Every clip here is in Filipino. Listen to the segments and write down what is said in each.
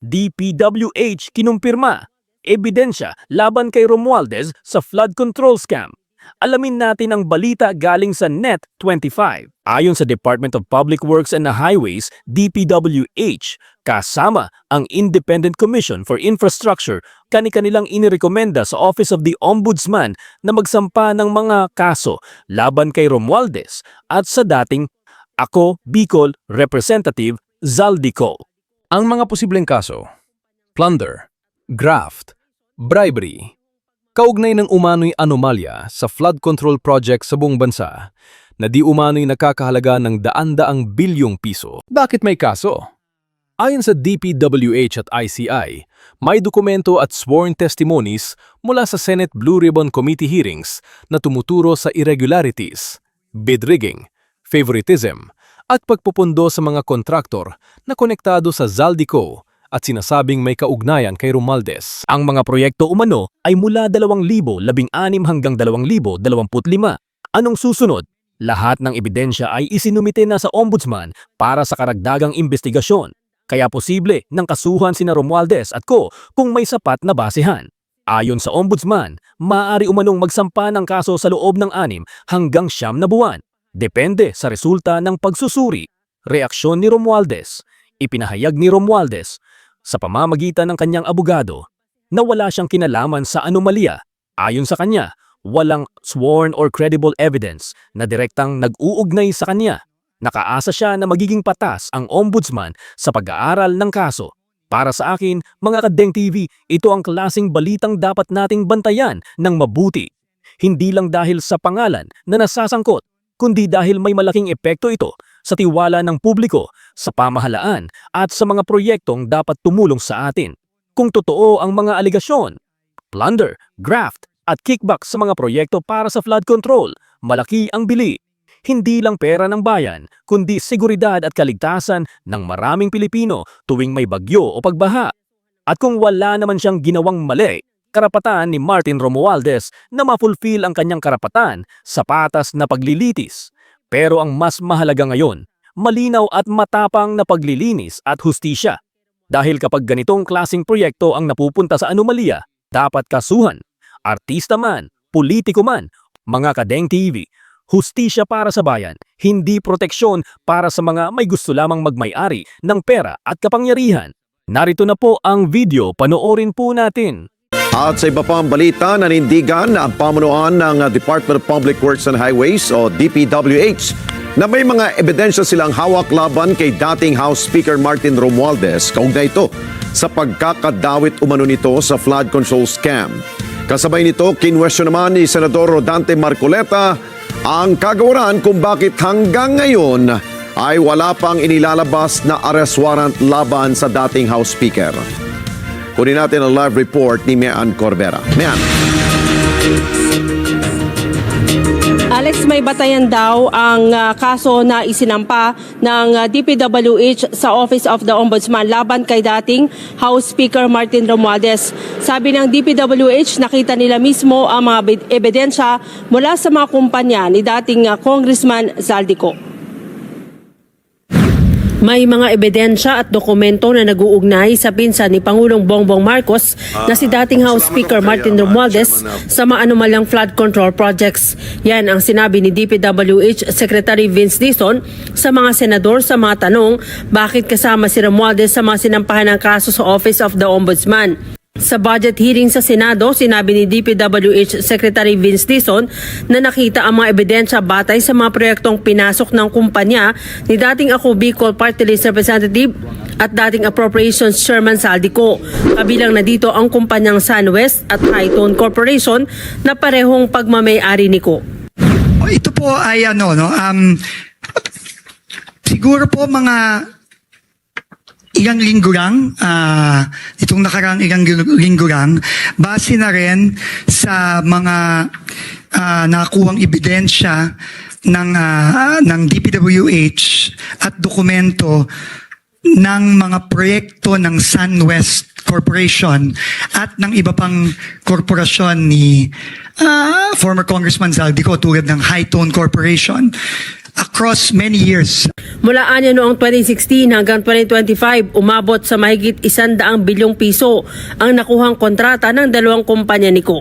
DPWH kinumpirma. Ebidensya laban kay Romualdez sa flood control scam. Alamin natin ang balita galing sa Net25. Ayon sa Department of Public Works and Highways, DPWH, kasama ang Independent Commission for Infrastructure, kani-kanilang inirekomenda sa Office of the Ombudsman na magsampa ng mga kaso laban kay Romualdez at sa dating Ako Bicol Representative Zaldico. Ang mga posibleng kaso, plunder, graft, bribery, kaugnay ng umano'y anomalya sa flood control project sa buong bansa na di umano'y nakakahalaga ng daan-daang bilyong piso. Bakit may kaso? Ayon sa DPWH at ICI, may dokumento at sworn testimonies mula sa Senate Blue Ribbon Committee hearings na tumuturo sa irregularities, bid rigging, favoritism, at pagpupundo sa mga kontraktor na konektado sa Zaldico at sinasabing may kaugnayan kay Romualdez. Ang mga proyekto umano ay mula 2016 hanggang 2025. Anong susunod? Lahat ng ebidensya ay isinumite na sa ombudsman para sa karagdagang investigasyon. Kaya posible ng kasuhan sina Romualdez at ko kung may sapat na basehan. Ayon sa ombudsman, maaari umanong magsampa ng kaso sa loob ng anim hanggang siyam na buwan. Depende sa resulta ng pagsusuri. Reaksyon ni Romualdez. Ipinahayag ni Romualdez sa pamamagitan ng kanyang abogado na wala siyang kinalaman sa anomalya. Ayon sa kanya, walang sworn or credible evidence na direktang nag-uugnay sa kanya. Nakaasa siya na magiging patas ang ombudsman sa pag-aaral ng kaso. Para sa akin, mga Kadeng TV, ito ang klasing balitang dapat nating bantayan ng mabuti. Hindi lang dahil sa pangalan na nasasangkot, kundi dahil may malaking epekto ito sa tiwala ng publiko, sa pamahalaan at sa mga proyektong dapat tumulong sa atin. Kung totoo ang mga aligasyon, plunder, graft at kickback sa mga proyekto para sa flood control, malaki ang bili. Hindi lang pera ng bayan, kundi seguridad at kaligtasan ng maraming Pilipino tuwing may bagyo o pagbaha. At kung wala naman siyang ginawang mali, karapatan ni Martin Romualdez na ma-fulfill ang kanyang karapatan sa patas na paglilitis. Pero ang mas mahalaga ngayon, malinaw at matapang na paglilinis at hustisya. Dahil kapag ganitong klasing proyekto ang napupunta sa anomalya, dapat kasuhan. Artista man, politiko man, mga kadeng TV, hustisya para sa bayan, hindi proteksyon para sa mga may gusto lamang magmay-ari ng pera at kapangyarihan. Narito na po ang video, panoorin po natin. At sa iba pang balita, nanindigan ang pamunuan ng Department of Public Works and Highways o DPWH na may mga ebidensya silang hawak laban kay dating House Speaker Martin Romualdez kaugnay ito sa pagkakadawit umano nito sa flood control scam. Kasabay nito, kinwestiyon naman ni Senador Rodante Marcoleta ang kagawaran kung bakit hanggang ngayon ay wala pang inilalabas na arrest warrant laban sa dating House Speaker. Kunin natin ang live report ni Mian Corbera. Mian. Alex, may batayan daw ang ah, kaso na isinampa ng ah, DPWH sa Office of the Ombudsman laban kay dating House Speaker Martin Romualdez. Sabi ng DPWH, nakita nila mismo ang mga bid- ebidensya mula sa mga kumpanya ni dating ah, Congressman Zaldico. May mga ebidensya at dokumento na nag-uugnay sa pinsan ni Pangulong Bongbong Marcos na si dating House Speaker Martin Romualdez sa maanumalyang flood control projects. Yan ang sinabi ni DPWH Secretary Vince Dizon sa mga senador sa mga tanong bakit kasama si Romualdez sa mga sinampahan ng kaso sa Office of the Ombudsman. Sa budget hearing sa Senado, sinabi ni DPWH Secretary Vince Dizon na nakita ang mga ebidensya batay sa mga proyektong pinasok ng kumpanya ni dating ako Bicol Party List Representative at dating Appropriations Chairman Saldico. Kabilang na dito ang kumpanyang SunWest at Hightone Corporation na parehong pagmamayari ni Ko. Oh, Ito po ay ano, no, um, siguro po mga ilang linggo lang, ah, itong nakarang ilang linggo lang, base na rin sa mga ah, nakuhang ebidensya ng, ah, ng DPWH at dokumento ng mga proyekto ng SunWest Corporation at ng iba pang korporasyon ni ah, former Congressman Zaldico tulad ng Hightone Corporation. Across many years. Mula anya noong 2016 hanggang 2025, umabot sa mahigit 100 bilyong piso ang nakuhang kontrata ng dalawang kumpanya ni Ko.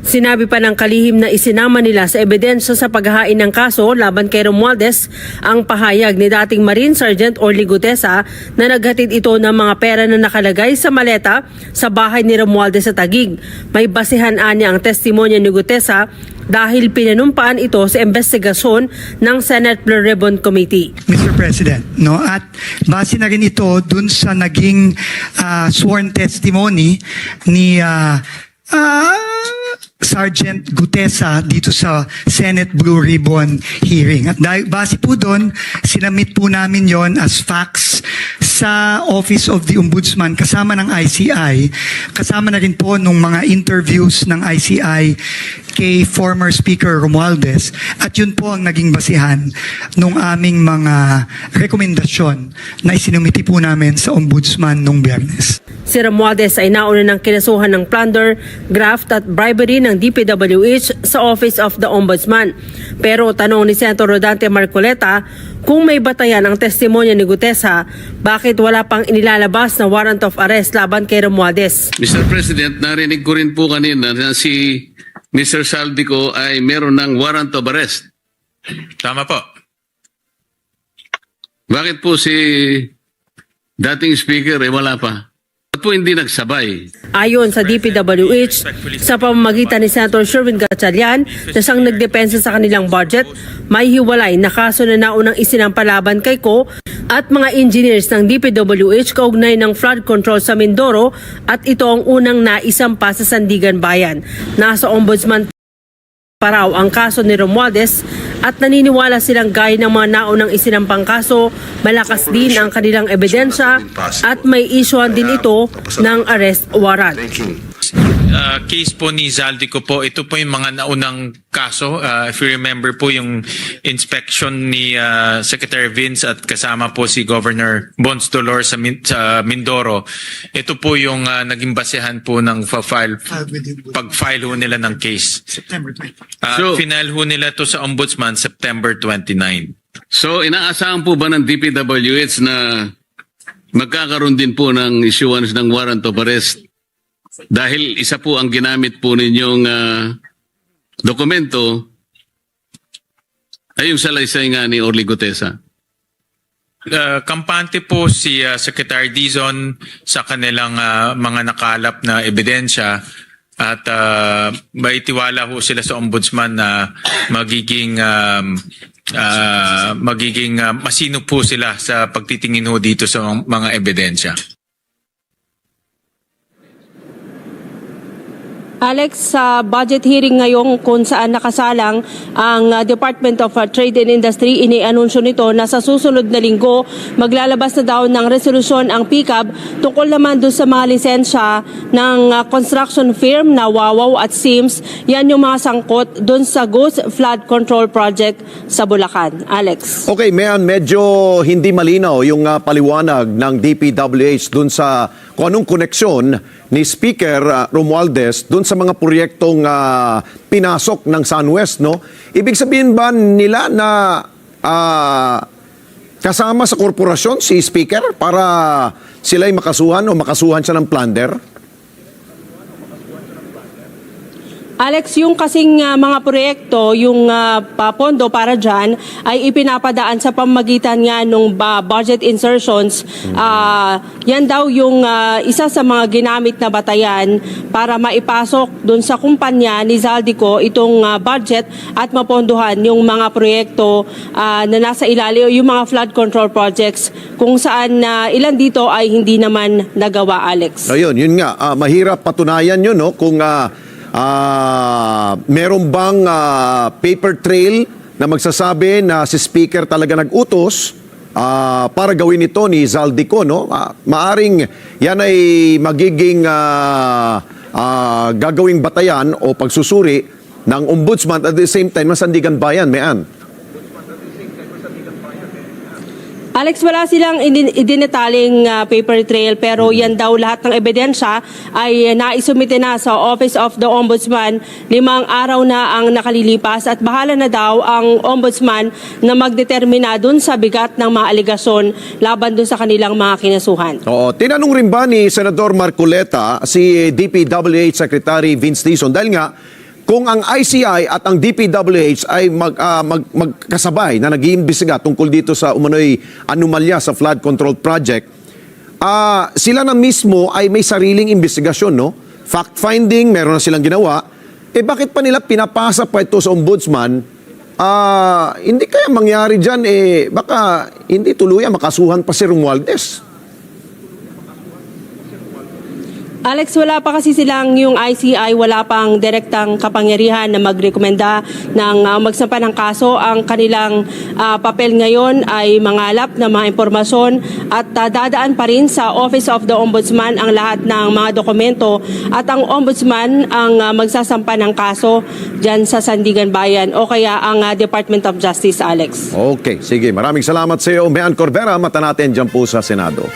Sinabi pa ng kalihim na isinama nila sa ebidensya sa paghahain ng kaso laban kay Romualdez ang pahayag ni dating Marine Sergeant Orly Gutesa na naghatid ito ng mga pera na nakalagay sa maleta sa bahay ni Romualdez sa Tagig. May basihan anya ang testimonya ni Gutesa dahil pinanumpaan ito sa investigasyon ng Senate Blue Ribbon Committee. Mr. President, no? At base na rin ito dun sa naging ah, sworn testimony ni ah, ah, Sergeant Gutesa dito sa Senate Blue Ribbon hearing. At dahil base po doon, sinamit po namin yon as facts sa Office of the Ombudsman kasama ng ICI. Kasama na rin po nung mga interviews ng ICI kay former Speaker Romualdez. At yun po ang naging basihan nung aming mga rekomendasyon na isinumiti po namin sa Ombudsman nung biyernes. Si Romualdez ay nauna ng kinasuhan ng plunder, graft at bribery ng DPWH sa Office of the Ombudsman. Pero tanong ni Senator Rodante Marcoleta, kung may batayan ang testimonya ni Gutesa, bakit wala pang inilalabas na warrant of arrest laban kay Romualdez? Mr. President, narinig ko rin po kanina na si Mr. Saldico ay meron ng warrant of arrest. Tama po. Bakit po si dating speaker eh wala pa? Ba't po hindi nagsabay? Ayon sa DPWH, sa pamamagitan ni Senator Sherwin Gatchalian na siyang nagdepensa sa kanilang budget, may hiwalay na kaso na naunang isinampalaban kay Ko at mga engineers ng DPWH kaugnay ng flood control sa Mindoro at ito ang unang naisampa sa Sandigan Bayan. Nasa ombudsman paraw ang kaso ni Romualdez at naniniwala silang gaya ng mga naunang isinampang kaso, malakas din ang kanilang ebidensya at may isyuan din ito ng arrest warrant. Uh, case po ni Zaldico po, ito po yung mga naunang kaso. Uh, if you remember po yung inspection ni uh, Secretary Vince at kasama po si Governor Bons Dolor sa, Min- sa Mindoro. Ito po yung uh, naging basehan po ng fa-file, pag-file ho nila ng case. September 20. Uh, So- final ho nila to sa Ombudsman September 29. So inaasahan po ba ng DPWH na magkakaroon din po ng issuance ng warrant of arrest dahil isa po ang ginamit po ninyong ah, dokumento ay yung salaysay nga ni Orly Gutesa. Uh, kampante po si uh, Secretary Dizon sa kanilang uh, mga nakalap na ebidensya at uh, may tiwala ho sila sa ombudsman na magiging um, uh, magiging uh, masino po sila sa pagtitingin ho dito sa mga ebidensya. Alex, sa budget hearing ngayong kung saan nakasalang ang uh, Department of uh, Trade and Industry, inianunsyo nito na sa susunod na linggo maglalabas na daw ng resolusyon ang PICAB tungkol naman doon sa mga lisensya ng uh, construction firm na Wawaw at Sims. Yan yung mga sangkot doon sa Ghost Flood Control Project sa Bulacan. Alex. Okay, mayan, medyo hindi malinaw yung ah, paliwanag ng DPWH dun sa kung anong koneksyon ni Speaker ah, Romualdez dun sa mga proyektong ah, pinasok ng SunWest, no? Ibig sabihin ba nila na ah, kasama sa korporasyon si Speaker para sila'y makasuhan o makasuhan siya ng plunder? Alex, yung kasing ah, mga proyekto, yung ah, papondo para dyan, ay ipinapadaan sa pamagitan nga nung ba, budget insertions. Ah, yan daw yung ah, isa sa mga ginamit na batayan para maipasok dun sa kumpanya ni Zaldico itong ah, budget at mapondohan yung mga proyekto ah, na nasa ilalim, yung mga flood control projects kung saan na ilan dito ay hindi naman nagawa, Alex. Ayun, yun nga, ah, mahirap patunayan yun, no? Kung ah, ah, meron bang ah, paper trail na magsasabi na si Speaker talaga nag-utos ah, para gawin ito ni Zaldico, no? Ah, maaring yan ay magiging ah, ah, gagawing batayan o pagsusuri ng ombudsman at the same time ng Sandigan Bayan, Mayan. Alex, wala silang idin- idinetaling ah, paper trail pero yan daw lahat ng ebidensya ay naisumite na sa Office of the Ombudsman. Limang araw na ang nakalilipas at bahala na daw ang Ombudsman na magdetermina dun sa bigat ng mga aligasyon laban dun sa kanilang mga kinasuhan. Oo, tinanong rin ba ni Senador Marcoleta si DPWH Secretary Vince Dizon dahil nga kung ang ICI at ang DPWH ay mag, ah, mag- magkasabay na nag-iimbestiga tungkol dito sa umano'y anomalya sa flood control project, ah, sila na mismo ay may sariling investigasyon, no? Fact-finding, meron na silang ginawa. Eh bakit pa nila pinapasa pa ito sa ombudsman? Ah, hindi kaya mangyari dyan, eh, baka hindi tuluyan makasuhan pa si Romualdez. Alex, wala pa kasi silang yung ICI, wala pang direktang kapangyarihan na magrekomenda ng uh, magsampa ng kaso. Ang kanilang ah, papel ngayon ay mangalap ng mga impormasyon at ah, dadaan pa rin sa Office of the Ombudsman ang lahat ng mga dokumento at ang Ombudsman ang ah, magsasampa ng kaso dyan sa Sandigan Bayan o kaya ang ah, Department of Justice, Alex. Okay, sige. Maraming salamat sa iyo, Mean Corbera. Mata natin dyan po sa Senado.